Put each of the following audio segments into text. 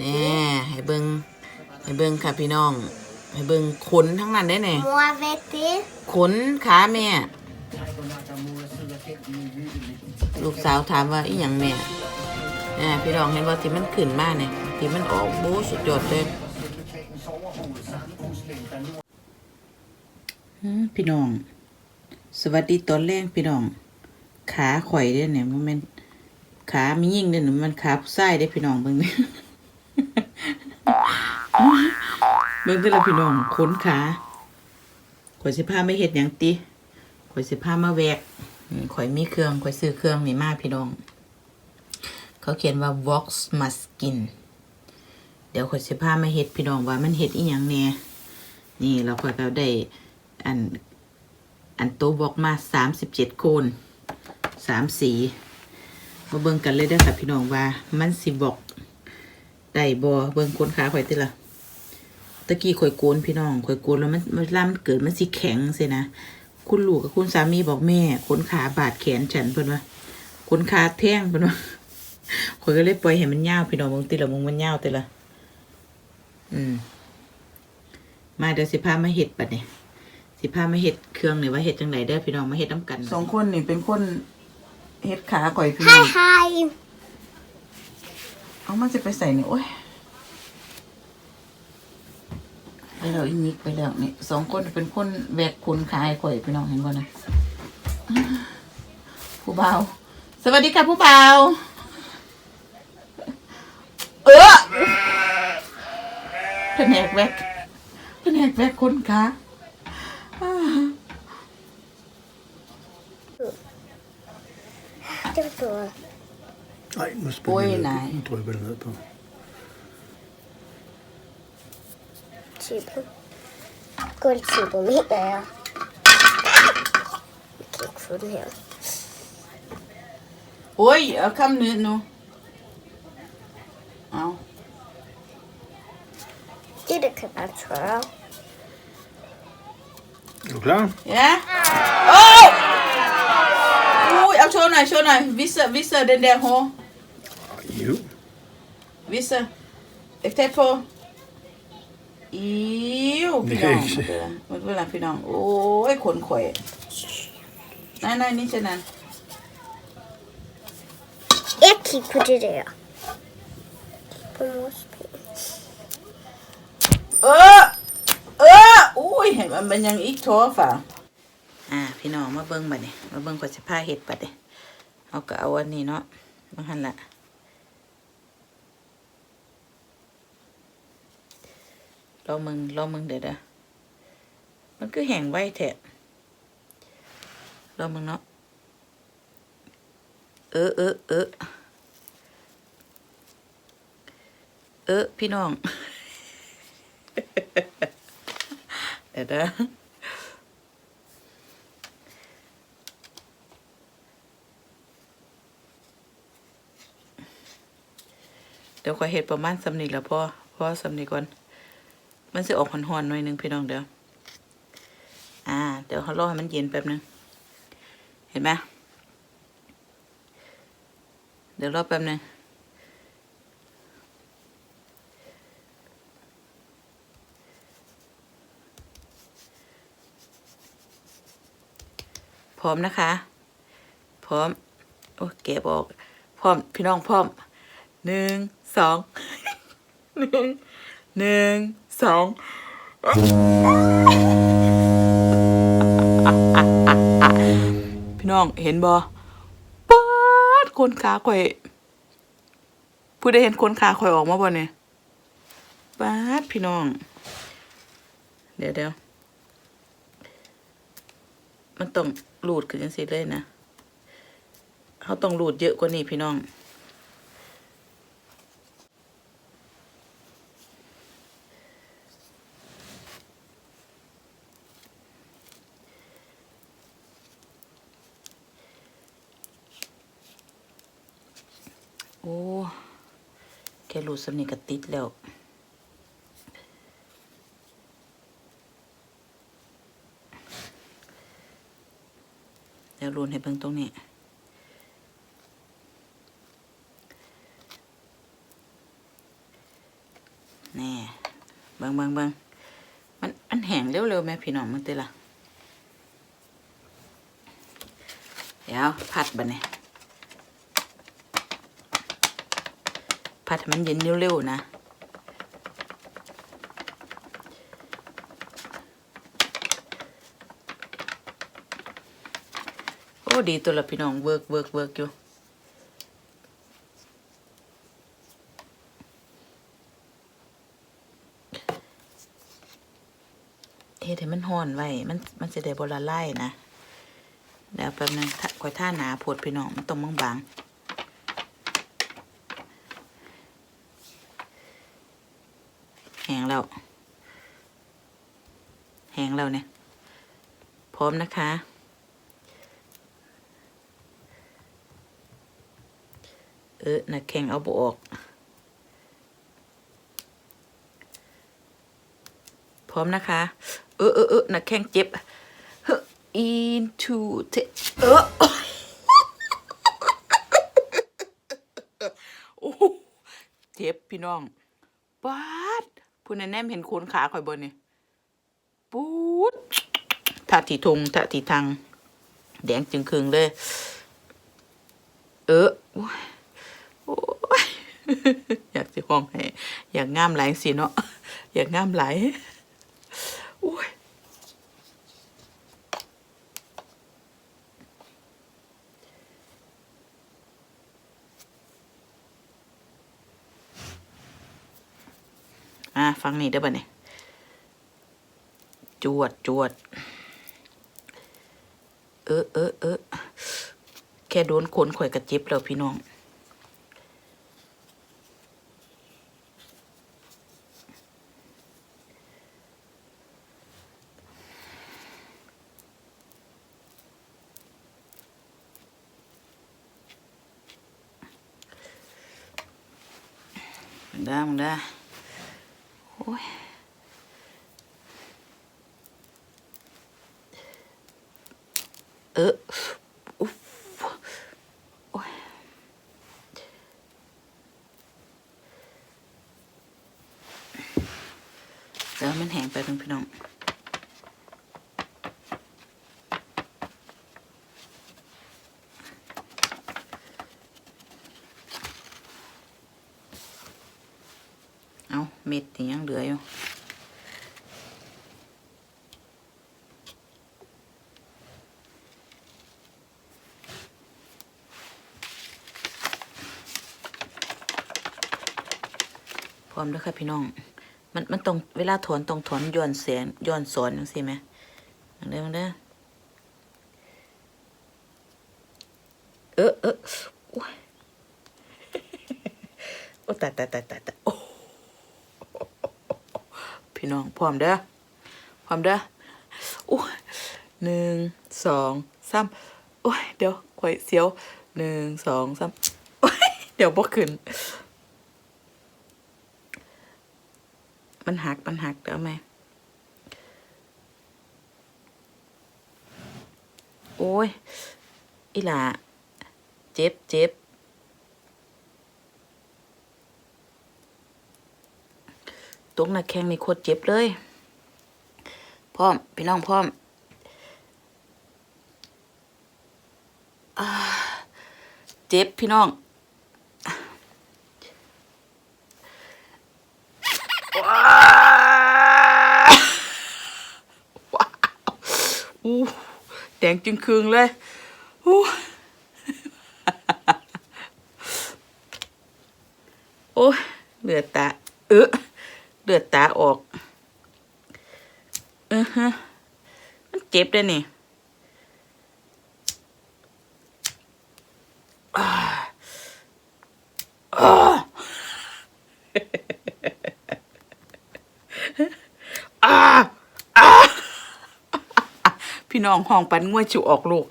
แน่ให้เบิ่งให้เบิ่งค่ะพี่น้อง ให้เบิ่งขนทั้งนั้นได้แน่ Muovete. ขนขาแม่ ลูกสาวถามว่าอีหยังแม่อ่าพี่น้องเห็นว่าที่มันขึ้นมาเนี่ยที่มันออกโบ้สุดยอดเลยอืมพี่น้อง สวัสดีตอนแรกพี่น้อง ขาข่อยเด้อเนี่ยมันเป็นขามียิ่งเด้อเนี่ยมันขาผู้ชายเด้อพี่น้องเบิ่งนี่ เบิ่งเด้อละพี่น้องขนขาข่อยสิพาไม่เฮ็ดหยังติข่อยสิพามาแวกข่อยมีเครื่องข่อยซื้อเครื่องนี่มาพี่น้อง เขาเขียนว่า Vox Maskin เดี๋ยวข่อยสิพามาเฮ็ดพี่น้องว่ามันเฮ็ดอีหยังแหน่นี่เราข่อยก็ได้อันอันโตวบอกมาสามสิบเจ็ดโคนสามสีมาเบิ่งกันเลยเด้อค่ะพี่น้องว่ามันสิบอก ได้บ่เบิ่งคนขาข่อยติละตะกี้ข่อยโกนพี่น้องข่อยโกนแล้วมันมันล่ำเกิดมันสิแข็งสินะคุณลูกกับคุณสามีบอกแม่ขนขาบาดแขนฉันเพิ่นว่าขนขาแท่งเพิ่นว่าข่อยก็เลยปล่อยให้มันยาวพี่น้องเบิ่งติละมึงมันยาวติละอืม มาเดี๋ยวสิพามาเฮ็ดบัดนี้สิพามาเฮ็ดเครื่องนี่ว่าเฮ็ดจังไดเด้อพี่น้องมาเฮ็ดน้ำกันสองคนนี่เป็นคนเฮ็ดขาก่อยพี่น้อ Hi ง hi. เอามาจะไปใส่นี่โอ้ยไปแล้วอีนิกไปแล้วนี่สองคนเป็นคนแวกขนขาให้ข่อยพี่น้องเห็นบ่นะผู้เบาสวัสดีค่ะผู้เบาเออแผนกแวกแผนกแวกขนขา Tutto. Nej, nu Oj, springer nej. Nu tar jag väl ned på. Cibo. Col cibo menar jag. Kickford här. โอ้ยเอาคำนี้หนูเอา Det du kan köra. Är du klar? เย้โอ้อุ้ยเอาโชว์หน่ อยโชว์หน่อยวิเซอร์วิเซอร์เดนเดงโฮ Jo. วิเซอร์เอ็กเทปโฟอิวพี่น้องมันเวลาพี่น้อง โอ้ยขนข่อยนายนายนี่จะนั่น Jag kickar det. På måste. เออ เออ อุ้ยเห็นมันยังอีกโทษฝ่าอ่า พี่น้องมาเบิ้งบัดนี้มาเบิ้งกว่าสิผ้าเห็ดบัดนี้เอาก็เอาอันนี้เนาะบางหันละ ลองมึงลองมึงเดี๋ยวเด้อมันคือแห้งไว้แท้ลองมึงเนาะเออเออเออเออพี่น้องเดี๋ยวนะเดี๋ยวขอเห็ดประมาณสำนีแล้วพ่อพ่อสำนีก่อน มันจะออกหอนๆหน่อยหนึงพี่น้องเดี๋ยว อ่า เดี๋ยวเขารอให้มันเย็นแป๊บนึง เห็นไหมเดี๋ยวรอแป๊บนึงพร้อมนะคะ พร้อม โอ้เก็บออก พร้อม พี่น้องพร้อม หนึ่ง สอง หนึ่งหนึ่ง สองพี่น้องเห็นบอป๊าดคนขาข่อยผู้ได้เห็นคนขาข่อยออกมาบ่เนี่ยป๊าดพี่น้อง เดี๋ยวเดี๋ยวมันต้องรูดขึ้นจังซี่เลยนะเขาต้องรูดเยอะกว่านี้พี่น้อง โอ้ แค่รูดสำนีกติดแล้วเดี๋ยวรูนให้เบิ่งตรงนี้แน่เบิ่งเบิ่งเบิ่งมันมันแห้งเร็วๆแม่พี่น้องมึงติล่ะเดี๋ยวผัดบัดนี้ ผัดให้มันเย็นเร็วๆนะโอ้ดีตัวละพี่น้องเวิร์กเวิร์กเวิร์กอยู่เฮ็ดให้มันห่อนไว้ มัน มันจะได้บ่ละลายนะ เดี๋ยวแป๊บนึงคอยท่าหนาโพดพี่น้อง มันต้องบางๆ ห้งแล้วแห้งแล้วเนี่ย พร้อมนะคะ เออนักแข่งเอาบออกพร้อมนะคะ เออเออเออนักแข่งเจ็บเฮ้อ into t เออโอ้โหเจ็บพี่น้องปาด ผู้นั้นแนมเห็นโคนขาข่อยบนนี่ปูดถ้าทีทงถ้าทีทางแดงจึงคืงเลย เออโอ้ยโอ้ยอยากสิห้องให้ อยากงามหลายสิเนาะอยากงามหลายโอ้ย อะ ฟังนี่ได้ป่ะเนี่ยจวดจวด เออเออเออแค่โดนขนข่อยกระจิบแล้วพี่น้องมึงได้มึงได้โอ้ย เอออุ๊บโอ้ยเดี๋ยวมันแห้งไปเป็นพี่น้องเอาเม็ดยังเหลืออยู่ อมแล้วค่ะพี่น้อง มันมันต้องเวลาถอนต้องถอนย้อนแสนย้อนสอนจังซี่ไหมอันเด้อเด้อเออเออโอ้โอ้ตายตายตายตายตายโอ้พี่น้องพร้อมเด้อพร้อมเด้อโอ้หนึ่งสองสามโอ้ยเดี๋ยวข่อยเสียวหนึ่งสองสามโอ้ยเดี๋ยวบ่ขึ้น มันหักมันหักเด้อแม่โอ้ย อีหล่าเจ็บเจ็บตรงหน้าแข้งนี่โคตรเจ็บเลย พร้อม พี่น้องพร้อมเจ็บพี่น้อง ว้าวว้าวอู้แด งจึงคืงเลยหูโอ้เลือดตา เออเลือดตาออก เออฮะมันเจ็บเลยนี่อ่าอ่า อ่าอ่าพี่ น้องห้องปันงวยจิวออกลูก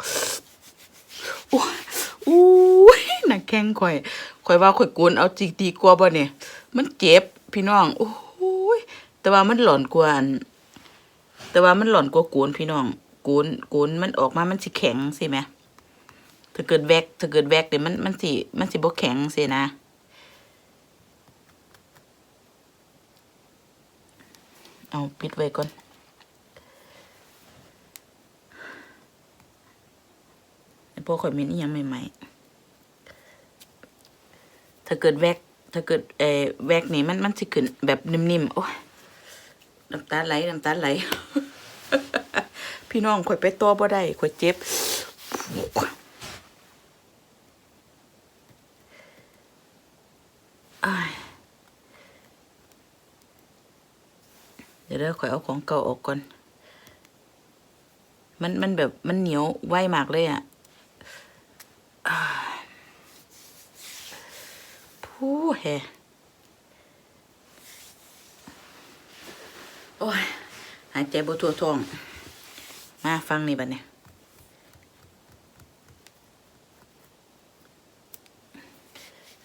โอ้อู้ยนักแข้งข่อยข่อยว่าข่อยโกนเอาจริงดีกว่าบ่เนี่ยมันเจ็บพี่น้องโอ้ยแต่ว่ามันหลอนกวนแต่ว่ามันหลอนกว่าโกนพี่น้องโกนโกนมันออกมามันสิแข็งสิแหมถ้าเกิดแวกถ้าเกิดแวกเดี๋ยวมันมันสิมันสิบ่แข็งสินะเอาปิดไว้ก่อน ไอ้ พวกข่อยมีนี่ยังใหม่ๆ ถ้าเกิดแวกถ้าเกิดเอแวกนี่มันมันสิขึ้นแบบนิ่มๆ โอ้ยน้ำตาไหลน้ำตาไหล พี่น้องข่อยไปตัวบ่ได้ข่อยเจ็บเดี๋ยวเด้อข่อยเอาของเก่าออกก่อน มันมันแบบมันเหนียวไวมากเลยอะ ผู้แฮโอ้ย หายใจบ่ทั่วท้อง มาฟังนี่บัดเนี่ย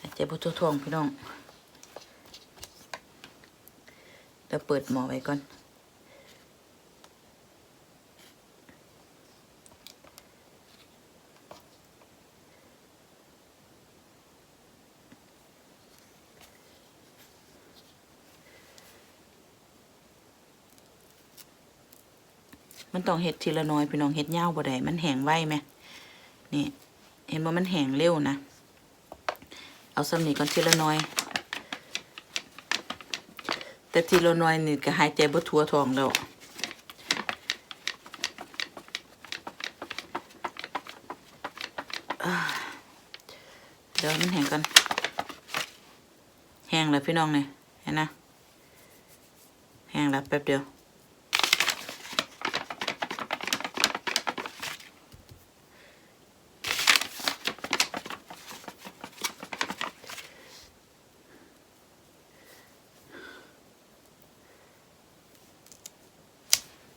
หายใจบ่ทั่วท้องพี่น้องเดี๋ยวเปิดหมอไว้ก่อน มันต้องเฮ็ดทีละน้อยพี่น้องเฮ็ดยาบ่ได้มันแห้งไวไหมนี่เห็นว่ามันแห้งเร็วนะ เอาสำนีก่อนทีละน้อย แต่ทีละน้อยนี่ก็หายใจบ่ทั่วท้องแล้วอ่าเดี๋ยวมันแห้งกัน แห้งแล้วพี่น้องเนี่ยเห็นนะ แห้งแล้วแป๊บเดียว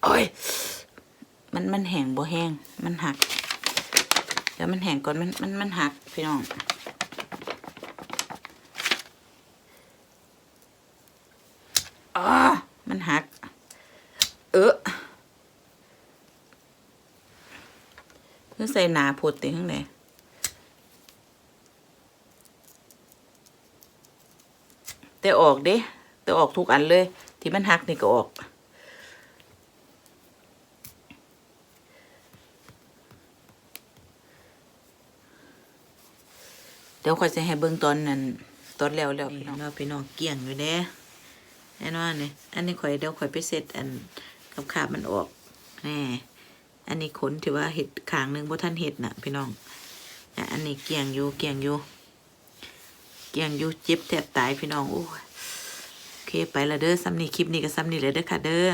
โอ้ย มันแห้งบ่แห้งมันหัก เดี๋ยวมันแห้งก่อนมันมันมันหักพี่น้องอ๋อมันหัก เออเพื่อใส่หนาผดติข้างในแต่ออกเด้แต่ออกทุกอันเลย ที่มันหักนี่ก็ออก เดี๋ยวข่อยจะให้เบิ่งตอนนั้นตอนแล้วแล้วพี่น้องเราพี่น้องเกี่ยงอยู่เด้แน่นอนนี่อันนี้ข่อยเดี๋ยวข่อยไปเสร็จอันกับขาบมันออกแน่อันนี้ขนถือว่าเห็ดขางหนึ่งบ่ทันเห็ดน่ะ พี่น้องอะอันนี้เกี่ยงอยู่เกี่ยงอยู่เกี่ยงอยู่เจ็บแทบตายพี่น้องโอ้โอเคไปละเด้อซ้ำนี่คลิปนี้ก็ซ้ำนี่เลยเด้อค่ะเด้อ